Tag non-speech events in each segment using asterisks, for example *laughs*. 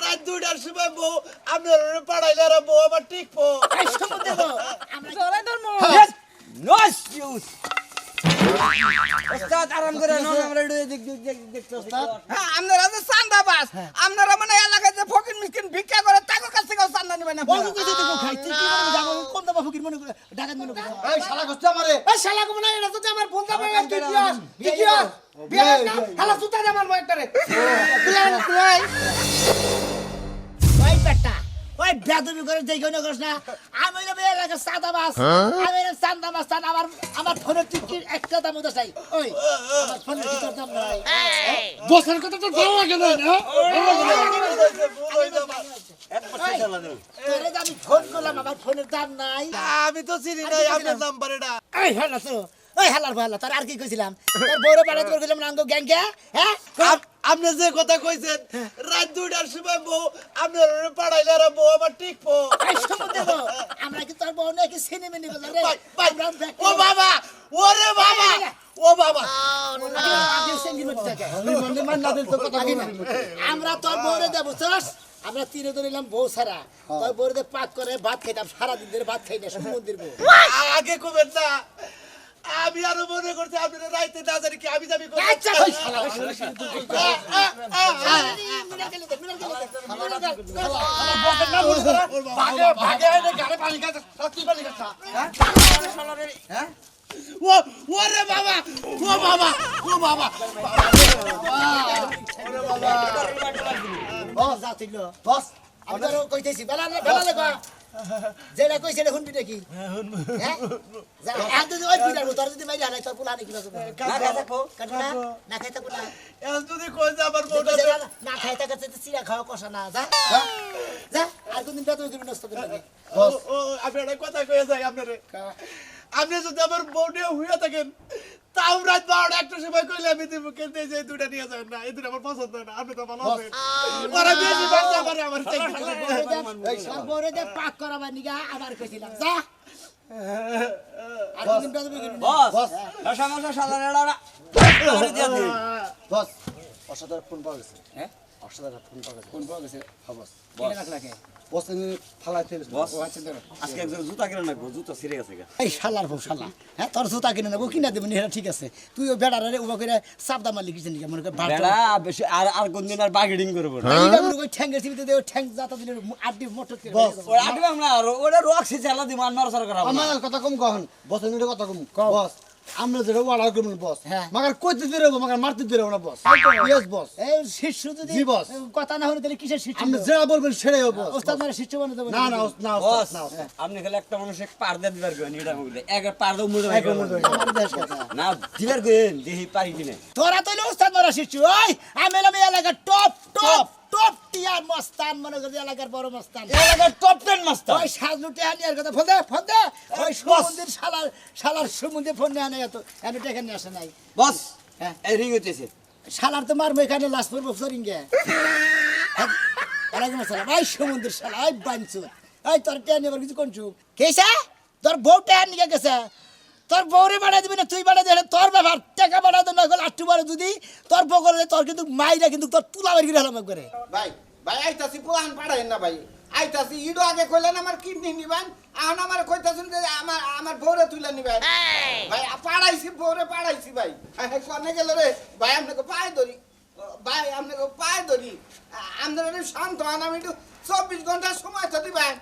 রাত দুইটার সময় বউ আপনার পাড়াইলে আর বউ আবার টিকবো। চলে তোর মুখ নস ইউজ ওস্তাদ আরাম করে নন আমরা একটু মানে ফকির করে থেকে চান্দা নেবেন আপনারা। এই শালা করছে আমারে। এই শালা কো না এটা তো আমার ভুল যাবে তুই কি আস তুই কি আস বিয়ে না? হালা সুতা দে আমার ময়টারে তুই তুই ওই বেটা। ওই বেদবি করে দেখো না করিস না। আমি হইলাম এই এলাকার সাদা মাছ আমি হইলাম চান্দা মাছ চান আমার আমার ফোনের টিকিট একটা দাম মতো চাই। ওই আমার ফোনের তোর দাম নাই। বছর কথা তো ভালো লাগে না আমি ফোন করলাম আমার ফোনের দাম নাই। আমি তো চিনি নাই আপনার নাম্বার এটা এই হেলা তো। ওই হেলার ভালা তোর আর কি কইছিলাম? তোর বউরে বাড়াই তোর নাঙ্গো গ্যাং হ্যাঁ? আপনি যে কথা কইছেন রাত দুইটার সময় বউ আপনার পাড়াইলে আর বউ আবার টিকবো। তো আমরা কি তোর বউ নাকি সিনেমা নিবে না রে ভাই, ভাই, আমরা back ও বাবা ওরে বাবা ও বাবা। আগে- আগে সেঙ্গি মধ্যে থাকে। আগে না। আমরা তোর বউরে দেব আমরা তিনে ধরিলাম বউ সারা তোর বউরে পাক করে ভাত খাইতাম সারাদিন ধরে ভাত খাই না সুমন্দির বউ। আগে কবেন না আমি আরও মনে করছি আপনার রাইতে না জানি কি আমি যাবি। আচ্ছা, হ্যাঁ? ও ওরে বাবা ও বাবা ও বাবা। বস, যা তুই লো। আমি কইতেছি, বেলা বেলা। যেটা কইছে এটা শুনবি নাকি? হ্যাঁ? এখন যদি ওই পিটার তোর যদি মাইরে হালাই, তোর পোলা নাকি না? না খাই থাকব না? এখন যদি কই যে আমার বউটা না, খাই থাকার চাইতে চিড়া খাওয়া কষা না, যা। যা, আর কোনদিন বেতন করবি নষ্ট করবি আমি একটা কথা কয়ে যাই আপনারে আপনি যদি আমার বউ নিয়ে হইয়া থাকেন তাও রাত বারোটা একটা সময় কইলে আমি দিব কিন্তু যে দুটা নিয়ে যাবেন না এই দুটা আমার পছন্দ না আপনি তো ভালো আছেন। ওরা বেশি ব্যবসা করে আমার বউরে দে- তোর বউরে দে পাক করাবার নিগা আবার কইছিলাম, যা। আর কোনদিন বেতন করবি না। বস। রসা মশা সাদা রেড়া দিয়া দিন বস। অসাধারণ ফোন পাওয়া গেছে। হ্যাঁ অসাধারণ ফোন পাওয়া গেছে। কোন পাওয়া গেছে। হ্যাঁ বস। কিনে রাখলা কে বস। এনে ফালাইতে গেছে বস আজকে একজন জুতা কিনে রাখব জুতা ছিঁড়ে গেছে এই শালার বউ শালা। হ্যাঁ তোর জুতা কিনে নেব কিনা দেবো এটা ঠিক আছে। তুই ওই বেড়ারে উবা করে চাপ দামা লিখিস নাকি? মনে বেড়া বেশি আর আর কোন আর বাগেডিং করব না। ঠ্যাঙ্গের সিবিতে দেবো ঠ্যাং যাতা দিলে আড্ডি মোটর আটবে আমরা আর ওটা রক সে চালা করা আমার কথা কম কখন বস কথা কম। বস। আমরা যেটা অর্ডার করবেন বস। হ্যাঁ। মাগার কইতে দিলে মাগার মারতে দিলে না বস। Yes boss. এই শিষ্য যদি জি, বস। কথা না হলে তাহলে কিসের শিষ্য? আপনি যেটা বলবেন সেটাই হবে ওস্তাদ মানে শিষ্য বানিয়ে দেবো না না না বস ওস্তাদ, না ওস্তাদ। আপনি খালি একটা মানুষে পার দিয়ে দিবার করেন এটা বললে এক পার দাও মুড়ে একবার হয়। আমার দেশ কথা না দিবার করেন দেখি পারি কিনে। তোরা তো ওস্তাদ মারা শিষ্য ওই! আমি এলাকার টপ টপ টপ টিয়ার মস্তান মনে করি এলাকার বড় মস্তান। এলাকার টপ টেন মাস্টার ওই সাজলু টেহানিয়ার কথা ফোন দে ফোন দে। ওই সুমন্দির শালার শালার সুমন্দির ফোন এত টেকে নিয়ে আসে নাই। বস হ্যাঁ। এই রিং হইতেছে। শালার তো মারবো এখানে লাশ পড়ব ফরিঙ্গে ওয়ালাইকুম আসসালাম। এই সমুদ্রের শালা এই বাঞ্চু এই তোর কিছু কোনছু কেসা তোর বউ টেন নিয়ে গেছে। তোর বউরে বাড়াই দিবি না তুই বাড়াই দিলে তোর ব্যাপার। টাকা বাড়াই দেন নকল আটটু বাড়ে যদি। তোর বকরে তোর কিন্তু মাইরা কিন্তু তোর তুলা বের করে হলাম করে ভাই ভাই আইতাছি পোলান পাড়াইন না ভাই। আইতাছি ইডো আগে কইলেন আমার কিডনি নিবেন এখন আমার কইতাছেন যে আমার আমার বউরে তুলে নিবেন। ভাই পাড়াইছি বউরে পাড়াইছি ভাই। হ্যাঁ, কনে গেল রে? ভাই আপনাকে পায়ে ধরি। ভাই আপনাকে পায়ে ধরি। আপনার শান্ত হন আমি একটু চব্বিশ ঘণ্টা সময় তো দিবেন।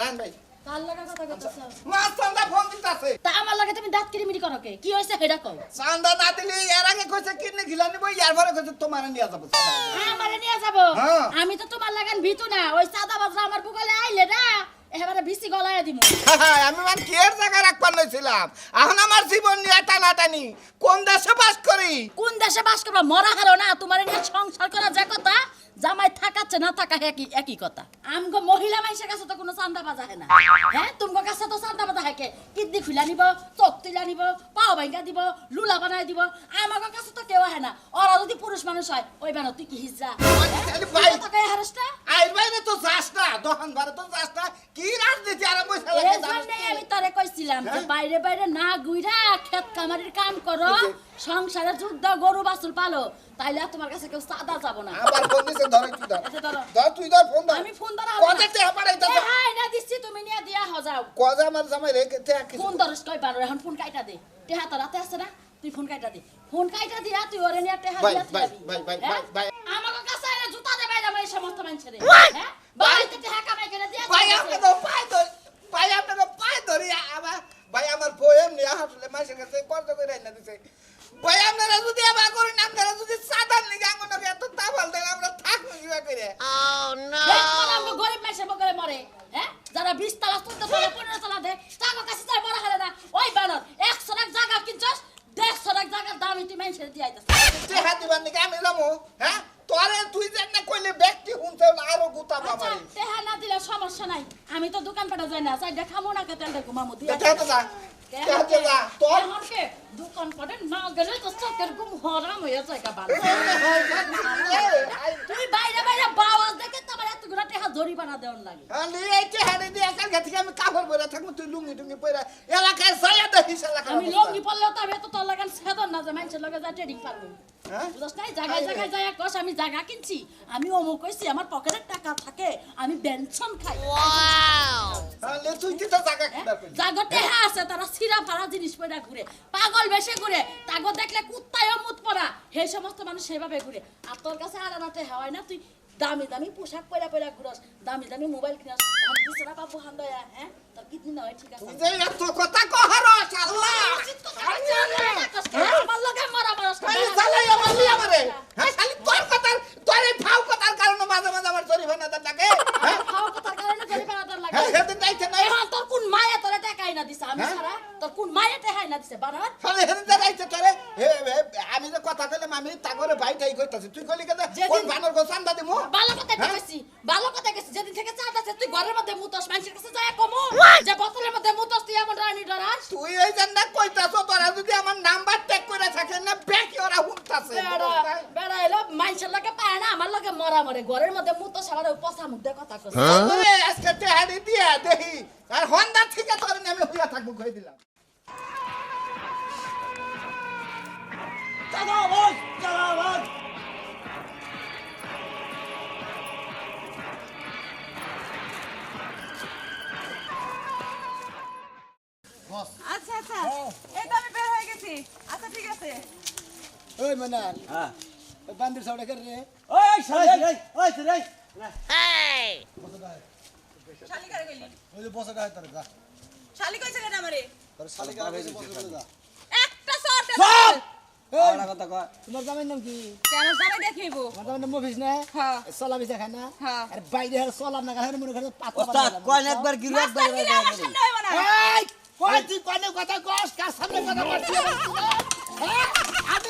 রান ভাই। কার লাগা কথা কইতাছ? মাছ চান্দা ফোন দিতেছে। তা আমার লাগে তুমি দাঁত কিরিমিরি করো কে? কি হইছে সেটা কও। চান্দা না দিলে এর আগে কইছে কিডনি গিলা নিব ইয়ার পরে কইছে তোমার নিয়ে যাব। আমারে নিয়ে যাব। আমি তো তোমার লাগান ভিতু না। ওই সাদা বাজরা আমার বুকলে আইলে না এবারে ভিসি গলায় দিমু। হ্যাঁ, আমি মানে কের জায়গা রাখবার নইছিলাম এখন আমার জীবন নিয়ে টানাটানি। কোন দেশে বাস করি? কোন দেশে বাস করবা? মরা হারো না তোমার নিয়ে সংসার করা যা কথা? জামাই থাকাচ্ছে না থাকা একই একই কথা। আমগো মহিলা মাইসের কাছে তো কোনো চান্দা বাজা হয় না। হ্যাঁ তোমার কাছে তো চান্দা বাজা হয় কে? কিডনি খুলা নিব চোখ তুলা নিব পাও ভাঙ্গা দিব লুলা বানাই দিব আমার কাছে তো কেউ আহে না। ওরা যদি পুরুষ মানুষ হয় ওই বানো তুই কি হিজা হারসটা আইর বাইরে তো যাস না দোকান বারে তো যাস না। কি রাজনীতি আর পয়সা লাগে আমি তোরে কইছিলাম যে বাইরে বাইরে না গুইরা খেত কামারির কাম করো সংসারে যুদ্ধ গরু বাছুর পালো তাইলে তোমার কাছে কেউ সাদা যাব না। আবার ফোন দিছে ধরে তুই ধর আচ্ছা, ধর। তুই ধর ফোন ধর আমি ফোন ধরা কত টাকা পাঠাইতে এ হ্যাঁ না দিচ্ছি তুমি নিয়ে দিয়া হজাও কজা আমার জামাই রেখে তে ফোন ধরস কই পারো এখন ফোন কাইটা দে। তে তো রাতে আছে না তুই ফোন কাইটা দে। ফোন কাইটা দিয়া তুই ওরে নিয়ে তে হাত দিয়া ভাই, দিবি। ভাই, ভাই, হ্যাঁ? ভাই, ভাই। আমাকে কাছে জুতা দে বাইরে এই সমস্ত মানুষের। হ্যাঁ? বাইরে টেহা কামাই করে দিয়া ভাই দিবি। আপনাকে পায় ধরি ভাই আপনাকে পায় ধরি আমার ভাই আমার পোয়েম নিয়ে হাসলে মাসের কাছে কত করে এনে দিছে ভাই আপনারা যদি আবার করেন আপনারা যদি সাধারণ লিগে আঙ্গনকে এত তাফাল দেন আমরা থাকব কিবা করে দেখ মানে আমগো গরিব মানুষের বগলে মরে হ্যাঁ যারা বিশ তালা চোদ্দ তালা পনেরো তালা দেয় তাকে কাছে যায় মরা হারে না ওই বানর একশো লাখ জায়গা কিনছস দেড়শো লাখ জায়গার দাম তুই মানুষের দিয়ে আইতাস চেহারা দিবার নাকি আমি যাব হ্যাঁ তোরে তুই যেন না কইলে ব্যক্তি শুনতে আরও গুতা আচ্ছা বাবারে তেহা না দিলে সমস্যা নাই আমি তো দোকান পাটা যাই না চাই দেখামো না কেতেল দেখো মামু দিয়ে দেখা তো যা দেখা তো যা তোর এখন কে? দোকান পাটে না গেলে তো চোখের ঘুম হরাম হয়ে যায় *laughs* তুই বাইরে বাইরে বাওয়াজ দেখে তোমার এতগুলা টেহা জরিমানা দেওয়ার লাগে। আমি এই দিয়ে একার কাছে আমি কাপড় পরে থাকব তুই লুঙ্গি টুঙ্গি পরে এলাকায় যাইয়া দেখিস এলাকার আমি অবস্থা। লঙ্গি তো আমি এত তোর লাগান সেদন না যে মানুষের লগে যা ট্রেডিং পারব। হ্যাঁ? বুঝছ নাই? জায়গায় জায়গায় যায় কস আমি জায়গা কিনছি আমি অমুক কইছি আমার পকেটে টাকা থাকে আমি বেনশন খাই। তাহলে তুই কি তো জায়গা কিনা করলি? জাগো আছে তারা সিরা ফারা জিনিস পয়রা ঘুরে। পাগল বেশে ঘুরে তাগো দেখলে কুত্তায়ও মুত পড়া। সেই সমস্ত মানুষ সেভাবে ঘুরে। আর তোর কাছে আলাদাতে হয় না তুই দামি দামি পোশাক পয়রা পয়রা ঘুরস দামি দামি মোবাইল কিনাস আমি বিছরা পাবো হান্দয়া হ্যাঁ? তোর কিডনি হয়? ঠিক আছে। যে এত কথা কহারস, আল্লাহ! উচিত কথা আমার লগে মারা মারস আমি জ্বালাই আমার লিয়া মারে হ্যাঁ, খালি তোর কথা তোর এই ফাউ কথার কারণে মাঝে মাঝে আমার জরিমানা। হ্যাঁ? খাওয়া কারণে জরিমানা তোর লাগে। হ্যাঁ, সেদিন যাইতে নাই। এখন তোর কোন মায়ে তোরে টেকাই না দিছে? আমি হ্যাঁ? সারা তোর কোন মায়ে টেকাই না দিছে বানার? খালি সেদিন যে যাইতে তোরে, হে, আমি যে কথা কইলাম আমি তাগরে ভাই ঠাই কইতাছি। তুই কইলি কেন? কোন বানর গো চান্দা দিমু? ভালো কথা হ্যাঁ? গেছি ভালো কথা গেছি যেদিন থেকে চাঁদা আছে তুই ঘরের মধ্যে মুতস মানুষের কাছে যায় কমু। যে বোতলের মধ্যে মুতস তুই এমন রানী ডরাস। তুই এই জান্না কইতাছ তোরা যদি আমার নাম্বার টেক করে থাকে না ব্যাকি ওরা হুনতাছে। বেড়া বেড়া এলো মানুষের লগে পায় না আমার লগে মরা মরে। ঘরের মধ্যে মুতস আমার পচা মুখ কথা কস ওরে, আজকে টেহারি দিয়া দেহি আর হন্ডা থেকে তোর আমি হইয়া থাকব কই দিলাম আচ্ছা আচ্ছা এই তো আমি বের হয়ে গেছি আচ্ছা ঠিক আছে ওই মানাল হ্যাঁ বান্দির সাউডে কর রে ওই শালা ওই রে শালি করে গেলি। ওই যে বসে গায়ে তোর গা শালি কইছে কেন আমারে? তোর শালি গা বসে বসে করে গা একটা চুপ! এই, কথা কয়। তোমার জামাই নাম কি? কেন জামাই দেখিব? আমার জামাই নাম মফিস না? হ্যাঁ। চলা বিছা খায় না? হ্যাঁ। আর বাইরে হার চলা না খায় মনে করে পাতলা ওস্তাদ কয় একবার গিরু একবার গিলে আমার সামনে হইব না। এই! কই তুই কোনে কথা কস? কার সামনে কথা বলছিস? হ্যাঁ?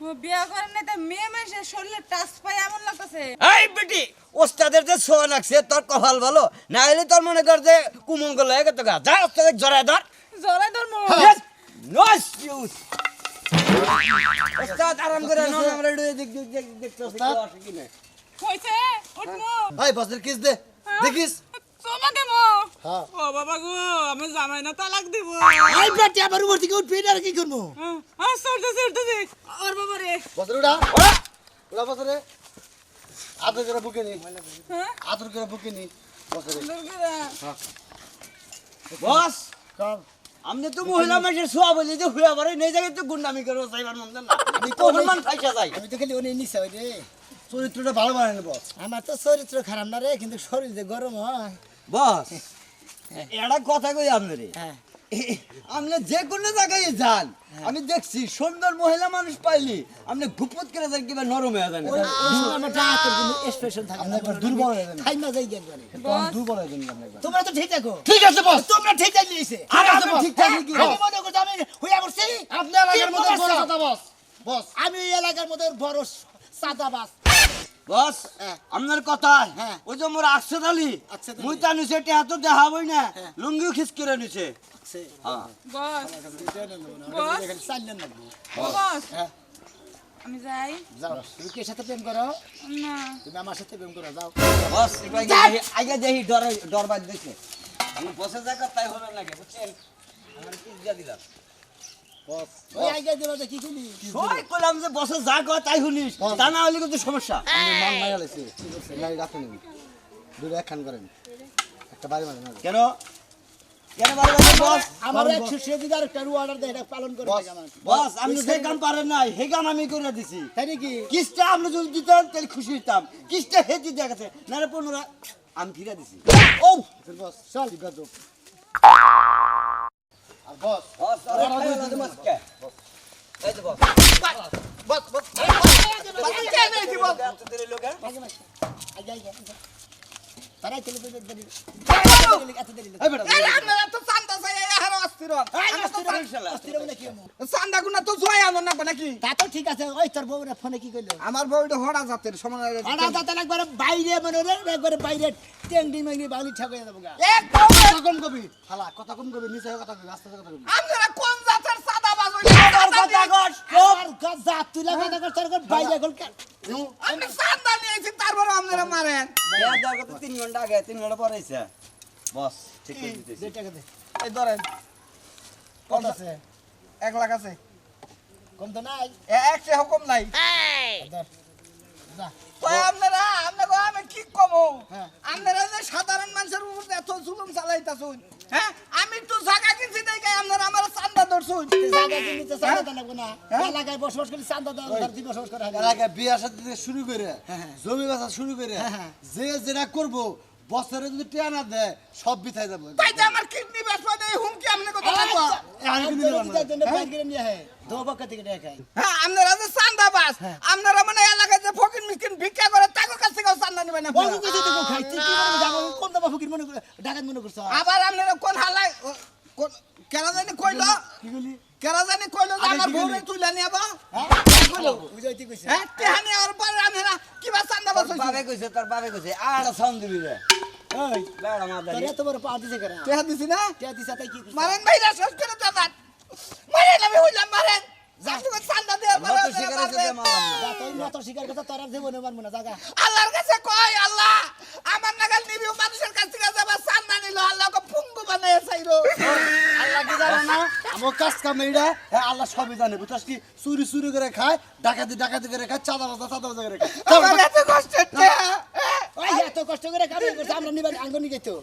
বিয়া করেন নাই তা মেয়ে মানুষের শরীরে টাচ পাই এমন লাগতেছে। এই বেটি ওস্তাদের যে সোয়া লাগছে তোর কপাল ভালো? না হলে তোর মনে কর যে কুমঙ্গল হয়ে গেছে গা। যা ওস্তাদের জড়ায় ধর। জোরে ধর্ম Yes! Nice use! ওস্তাদ আরাম করে নন আমরা একটু এদিক দিক দিক দেখতেছি কেউ আসে কিনা? হইছে উঠমু। ভাই বসের কিস দে। দেখিস? তোমা দেবো হ্যাঁ। ও বাবা গো আমি জামাই না তালাক দিব। আই বেটি আমার উপর থেকে উঠবি না আর কি করব? হ্যাঁ সরতেছে উঠতেছে ওর বাবা রে। বসের উড়া উড়া বসরে আদর করে বুকে নি। হ্যাঁ? আদর করে বুকে নি। বসরে দুর্গা বস। কম। আমনে তো মহিলা মানুষের সোয়া বলি যে হুয়া বারে নেই জায়গায় তো গুন্ডামি করো চাইবার মন না। আমি তো মান ফাইসা যাই আমি তো খালি ওই রে। চরিত্রটা ভালো বানায় বস। আমার তো চরিত্র খারাপ না রে কিন্তু শরীর যে গরম হয়। বস এটা কথা কই আপনারে? হ্যাঁ। আপনি যে কোনো জায়গায় যান আমি দেখছি সুন্দর মহিলা মানুষ পাইলি আপনি গুপত করে যান কিবা নরম হয়ে যান। থাকে দুর্বল হয়ে দুর্বল হয়ে তোমরা তো ঠিক থাকো। ঠিক আছে বস। তোমরা ঠিক থাকলে এসে। ঠিক থাকলে কি আমি মনে করছি আমি হইয়া করছি এলাকার মধ্যে বড়? কথা বস। বস। আমি এই এলাকার মধ্যে বড় সাদাবাস। বস হ্যাঁ। আপনার কথা হ্যাঁ। ওই যে মোর আকসদ আলী। মুই তা নিছে টেহা তো দেখাবই না লুঙ্গিও খিস করে নিছে। হ্যাঁ। বস। বস। বস। হ্যাঁ। আমি যাই। যাও তুমি কে সাথে প্রেম করো? না। তুমি আমার সাথে প্রেম করো যাও। বস আগে দেখি ডর ডর বাদ দিছে আমি বসে জায়গা তাই হলো লাগে বুঝছেন? আমার কি দিয়া দিলাম। ওই আগে দেবা কি কইলাম যে বসে যা কয় তাই শুনিস। তা না হলে কিন্তু সমস্যা। আপনি মান গাড়ি রাখুন দুটো একখান করেন। একটা বাড়ি মানে কেন? কেন বারবার বলছেন, বস? আমার এক একটা অর্ডার দেয় এটা পালন করে বস, বস আপনি কাম পারেন নাই হে কাম আমি করে দিছি। তাই নাকি? কিস্টা আপনি যদি দিতেন তাহলে খুশি হতাম কিস্টা হেঁটে দেখাচ্ছে না রে পনেরো আমি ফিরে দিছি। ও! বস চল বস। বস এই যে বস। বস বস এত তারাই চলে তো দেরি। এত দেরি এই বেটা এই আপনারা তো চান্দা গুনা তো জয় আনো না নাকি? তা তো ঠিক আছে ওই তোর বউরা ফোনে কি কইলো? আমার বউটা হড়া জাতের সমান আনা দাদা একবারে বাইরে মনে রে একবারে বাইরে টেংডি মেংডি বাউলি ঠাকুর যাব গা। কথা কম কবি হালা কথা কম কবি নিচে কথা কবি আস্তে আস্তে কথা কবি। আপনারা কোন জাতের সাদা বাজ কথা কর আমার গাজা তুই লাগা দেখা তোর বাইরে গল আমি চান্দা নিয়েছি তারপরে আপনারা মারেন। তিন ঘণ্টা আগে তিন ঘণ্টা পরে আইছে বস ঠিক করে দিতেছি। দে। এই ধরেন। কত আছে? এক লাখ আছে। কম তো নাই। এ একশো হুকুম নাই। ধর যা। তো আপনারা আপনাকে আমি কি কমো? হ্যাঁ। আপনারা যে সাধারণ মানুষের উপর এত জুলুম চালাইতাছুন হ্যাঁ? আমি তো জায়গা কিনছি দেখে আপনারা আমার চান্দা ধরছুন। জায়গা কিনতে চাঁদা দেন লাগবে না। এলাকায় বসবাস করে চাঁদা দেন তার তুই বসবাস করে এলাকায় বিয়ে সাথে শুরু করে জমি বাসা শুরু করে হ্যাঁ। যে যেটা করব বছরে যদি টিয়া না দেয় সব বিথাই যাব। তাই যে আমার কিডনি বেসবা দেয় হুমকি আপনি কথা লাগবো আর না। বাইরে কিনে নিয়ে হয় দো বকা থেকে দেখায় হ্যাঁ আপনারা যে চান্দা বাস আপনারা মানে এলাকায় যে ফকির মিসকিন ভিক্ষা করে তাদের কাছ থেকে চান্দা নেবেন বলব আপনারা। কইতে তো খাই তুই কি মনে কোন দাবা ফকির মনে করে ডাকাত মনে করছ? আবার আপনারা কোন হালাই কোন- কেরা জানি কইলো? কি বলি? কেরা জানি কইলো যে আমার বউরে তুলে নিয়ে বা? হ্যাঁ? কইলো। বুঝাইতে কইছে। হ্যাঁ টেহানি আর পরে আপনারা কিবা চান্দা বাস তোর বাবে কইছে তোর বাবে কইছে আর সাউন্ড দিবি রে। ওই বেড়া মা তোর বড় পা দিছে করে? টেহা দিছি না? কে দিছে তাই কি মারেন ভাইরা শেষ করে দেবেন মারেন আমি হইলাম মারেন। আপনাকে চান্দা দেওয়ার পরে মত আপনারা শিকার আছে মারবেন। মারলাম না তুই মত শিকার কথা তোর আর জীবনে মারবো না জায়গা আল্লাহর কাছে কই আল্লাহ আমার নাগাল নিবিও মানুষের কাছ থেকে যাবা চান্দা নিল আল্লাহকে পুঙ্গু বানায় চাইরো আল্লাহ কি জানে না? আমার কাজ কাম এইটা আল্লাহ সবই জানে বুঝছিস কি? চুরি চুরি করে খায় ডাকাতি ডাকাতি করে খায় চাঁদা বাজা চাঁদা বাজা করে খায়। এত ওই এত কষ্ট করে কাম করছ আমরা নিবা আঙ্গ নিগে তো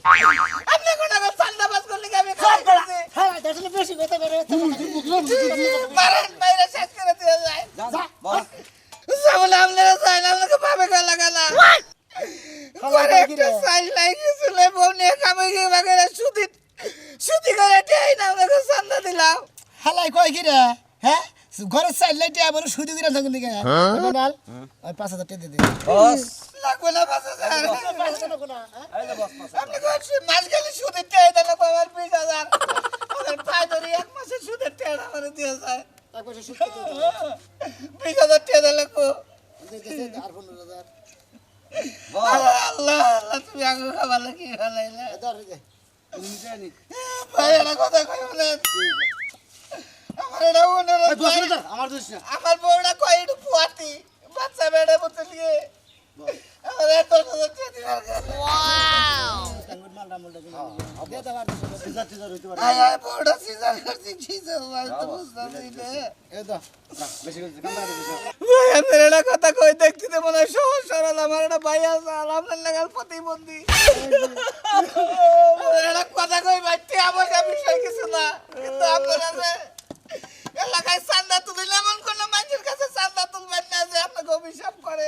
আপনি কোন চান্দা বাস করলে আমি খাই? করছি হ্যাঁ আসলে বেশি কথা করে মারেন বাইরে শেষ করে দিয়ে যায়। যা বস সামনে আপনারা চাই আপনাকে ভাবে গেল গেলা করে একটা সাইজ লাগিয়েছিল বউ নিয়ে কামে গিয়ে বাগেরা সুদি করে টেই না আপনাকে চান্দা দিলাম হালাই কয় কি রে? হ্যাঁ? ঘরের সাইড লাইটে আবার শুধু দিরা থাকুন দিকে। ডাল ওই পাঁচ হাজার টাকা দিয়ে দে। বস। লাগবে না পাঁচ হাজার। এই যে বস বস আপনি কোন মাস গেলে সুদের টেই দেন আমার বিশ হাজার। আমার পাই ধরে এক মাসের সুদের টেই আমার দিয়ে যায় বিশ হাজার টেই দিলে কো। আর পনেরো হাজার। আল্লাহ আল্লাহ তুমি আগে খাবার কি খালাইলে ধর দে ভাই এটা কথা কই বলেন? আমার এটা না, আমার দোষ না। আমার বউটা কয় একটু পুয়াতি বাচ্চা বেড়ে মতো নিয়ে। আমার এত মালটা মালটা দে কথা কই দেখতে আমার বিষয় কিছু না কিন্তু আপনারা এলাকায় চান্দা তুলিলে এমন কোন মানুষের কাছে চান্দা তুলবেন না আপনাকে অভিশাপ করে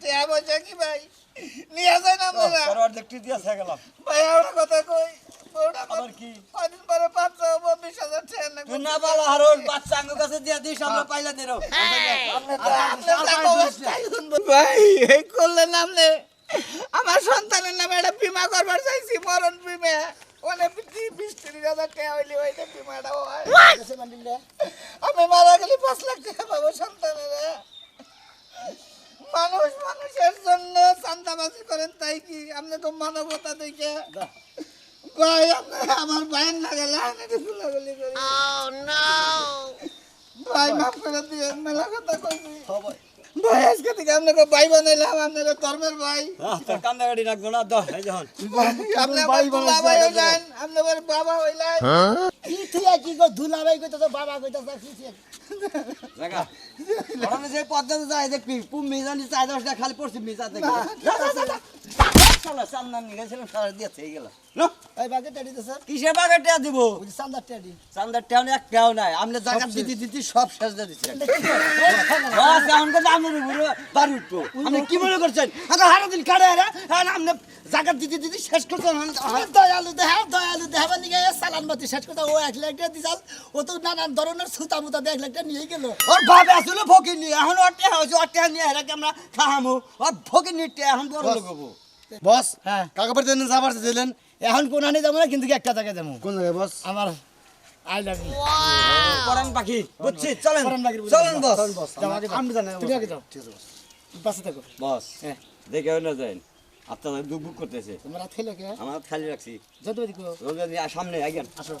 টিয়া পয়সা কি ভাই নিয়ে না অর্ধেক গেলাম। ভাই আমরা কথা কই? বউটা আবার কি? কদিন পরে বাচ্চা হব বিশ হাজার টাকা নেব। তুই না বল হারোস বাচ্চা আঙ্গ কাছে দিয়ে দিস আমরা পাইলা দেরো ভাই এই করলেন আপনি। আমার সন্তানের নামে একটা বিমা করবার চাইছি মরণ বিমা। আমি মারা গেলে পাঁচ লাখ টাকা পাবো সন্তানের। মানুষ মানুষের জন্য চান্দাবাজি করেন তাই কি? আপনি তো মানবতা দেখে। ভাই আপনি আমার ভাইয়ের লাগালে আমি গুলাগুলি করি ভাই মাফ করে দিয়ে মেলা কথা কইছি। ভাই। আজকে থেকে আপনাকে ভাই বানাইলাম আপনাকে ধর্মের ভাই। কান্দা গাড়ি রাখব না দহ এই যখন আপনি ভাই হইলেন আপনি বাবা হইলেন। কি তুই কি গো ধুলাবাই কইতো তো বাবা কইতো তো কি তুই? দেখা ওখানে যে পদ্মাতে যায় দেখবি পুম মিজানি চাই দশটা খালি পড়ছি মিজা দেখবি শালা সামনে নিয়ে গেছিলাম সারা দিয়ে থেকে গেল না। বাগে টেডি তো স্যার। কিসের বাগে টিয়া দিব? সান্দার টেডি। চান্দার টিয়া এক টিয়াও নাই। আপনি জায়গা দিতে দিতে সব শেষ দিয়ে দিচ্ছেন বাস এখন কিন্তু আমার উপরে বাড়ি উঠবো। আপনি কি মনে করছেন? হারা দিন কাড়ে হারা আর আপনি জায়গা দিতে দিতে শেষ আরে দয়ালু দেহা দয়ালু দেহাবার নিগে সালান বাতি শেষ ও এক লাখ টাকা দিছাল ও তো নানান ধরনের সুতা মুতা দিয়ে এক লাখ টাকা নিয়ে গেল। ওর ভাবে আসলে ফকির নিয়ে এখন ওর টিয়া হয়েছে ওর টিয়া নিয়ে হেরাকে আমরা খাহামু? ওর ফকির নিয়ে এখন বড় লোক হব। বস হ্যাঁ। কাকা বাড়িতে যাবার দিলেন। এখন কোন আনি যাব না কিন্তু একটা জায়গায় যাব। কোন জায়গায় বস? আমার আই লাভ ইউ। পরান পাখি বুঝছি চলেন। পরান পাখির চলেন বস। যাও আগে আমি জানি তুমি আগে যাও। পাশে থাকো। বস হ্যাঁ। দেখে না যাই আপনাদের দুঃখ বুক করতেছে। তোমার হাত খেলে কে? আমার খালি রাখছি। যত দিকো রোজা দিয়ে সামনে আগেন আসো।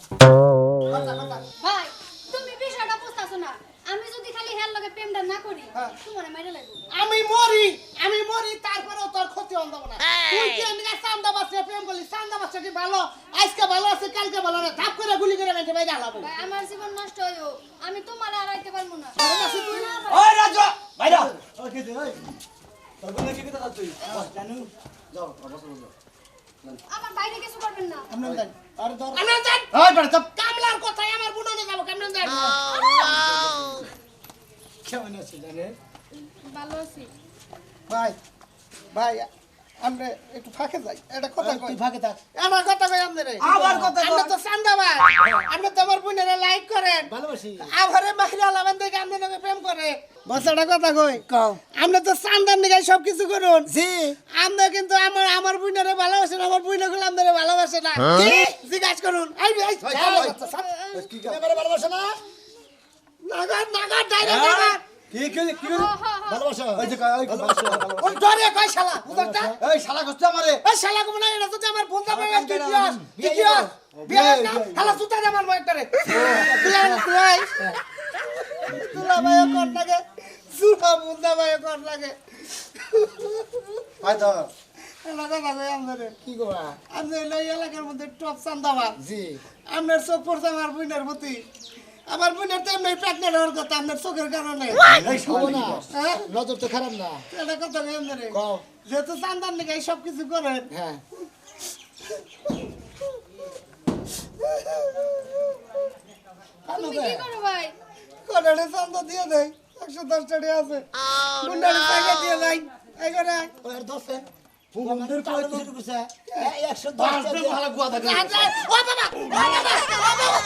ভাই তুমি বিষয়টা বুঝতাছো না। আমি যদি খালি হেল লগে প্রেমটা না করি হ্যাঁ। তোমার মাইরে লাগবে। আমি মরি আমি মরি তারপরেও তোর ক্ষতি হন দেবো না। তুই কি আমি চান্দা বাচ্চা প্রেম করলি? চান্দা বাচ্চা কি ভালো? আজকে ভালো আছে কালকে ভালো না ধাপ করে গুলি করে মেটে বাইরে হালাবো ভাই আমার জীবন নষ্ট হইও আমি তোমার আর আইতে পারব না। ওই রাজু বাইরা আমার বাইরে কিছু করবেন না। আমরা যাই আরে ধর আমরা যাই এই বেটা চাপ। কামলার কথাই আমার বুননে যাব কেমন যাই কেমন আছে জানেন ভালো আছি। ভাই ভাই আমরা একটু ফাঁকে যাই এটা কথা কই ভাগে থাক আমার কথা কই আপনারে আবার কথা। আমরা তো চান্দাবাজ আমরা তো আমার বোনের লাইক করেন ভালোবাসি দেখে আমরা নাকি প্রেম করে বাচ্চাটা কথা কই কও আমরা তো চান্দার নিগাই সব কিছু করুন জি আমরা কিন্তু আমার আমার বোনেরে ভালোবাসেন আমার বোনে গুলো আমাদের ভালোবাসে না কি জিজ্ঞাসা করুন আই আই এবারে ভালোবাসো না নাগার নাগার ডাইরেক্ট নাগার কি কি কি ভালোবাসো। এই যে এই ভালোবাসো, ভালোবাসো। ওই ডরে কই শালা? বুঝাটা এই শালা করছে আমারে। শালা কো না এটা তো বন্ধা কি কি না? শালা দে তুলাই তুলা ভাই লাগে। ভাই লাগে আপনার চোখ পড়ছে আমার বোনের প্রতি। আমার বোনের তো এমনি প্রেগনেন্ট হওয়ার কথা আপনার চোখের কারণে। এই ও না হ্যাঁ নজর তো খারাপ না। এটা কথা আপনারে কও। যেহেতু চান্দার নাকি সব কিছু করেন। হ্যাঁ। কি করো। ভাই? কোনারে চান্দা দিয়ে দেয় একশো দশ টাকা আছে। গুন্ডারে টাকা দিয়ে দেয় এই করে ওর দশে একশো দশ ভালো গুয়া থাকে। ও বাবা! ও বাবা! ও বাবা!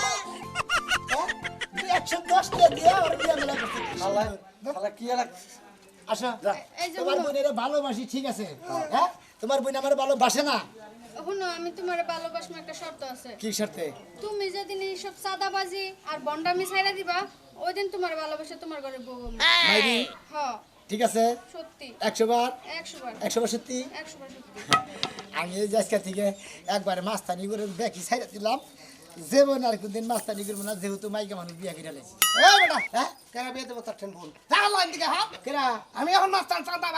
একশো দশ টাকা দিয়ে ওর বিয়ে মেলা করছে শালা শালা কি এলাক আসো তোমার বোনের ভালোবাসি ঠিক আছে হ্যাঁ তোমার বোন আমার ভালোবাসে না শুনো আমি তোমার ভালোবাসবো একটা শর্ত আছে কি শর্তে তুমি যেদিন এইসব সাদাবাজি আর বন্ডামি ছাইরা দিবা ওই দিন তোমার ভালোবাসে তোমার ঘরে বউ মাইরি হ ঠিক আছে সত্যি একশো বার একশো বার একশো বার সত্যি একশো বার সত্যি আমি আজকে থেকে একবারে মাস্তানি করে দেখি ছাইড়া দিলাম যেমন আর কোনদিন মাস্তানি করব না যেহেতু মাইকা মানুষ বিয়া করে লেছি এই বেটা হ্যাঁ? কেন বিয়ে দেবো তার টেন বল তাহলে এদিকে হাত কেরা? আমি এখন মাস্টার চান্দাবাদ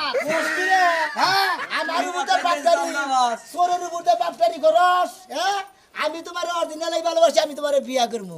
হ্যাঁ? আমার উপরে বাপটারি সোরের উপরে বাপটারি করস হ্যাঁ? আমি তোমার অরিজিনাল ভালোবাসি আমি তোমার বিয়া করব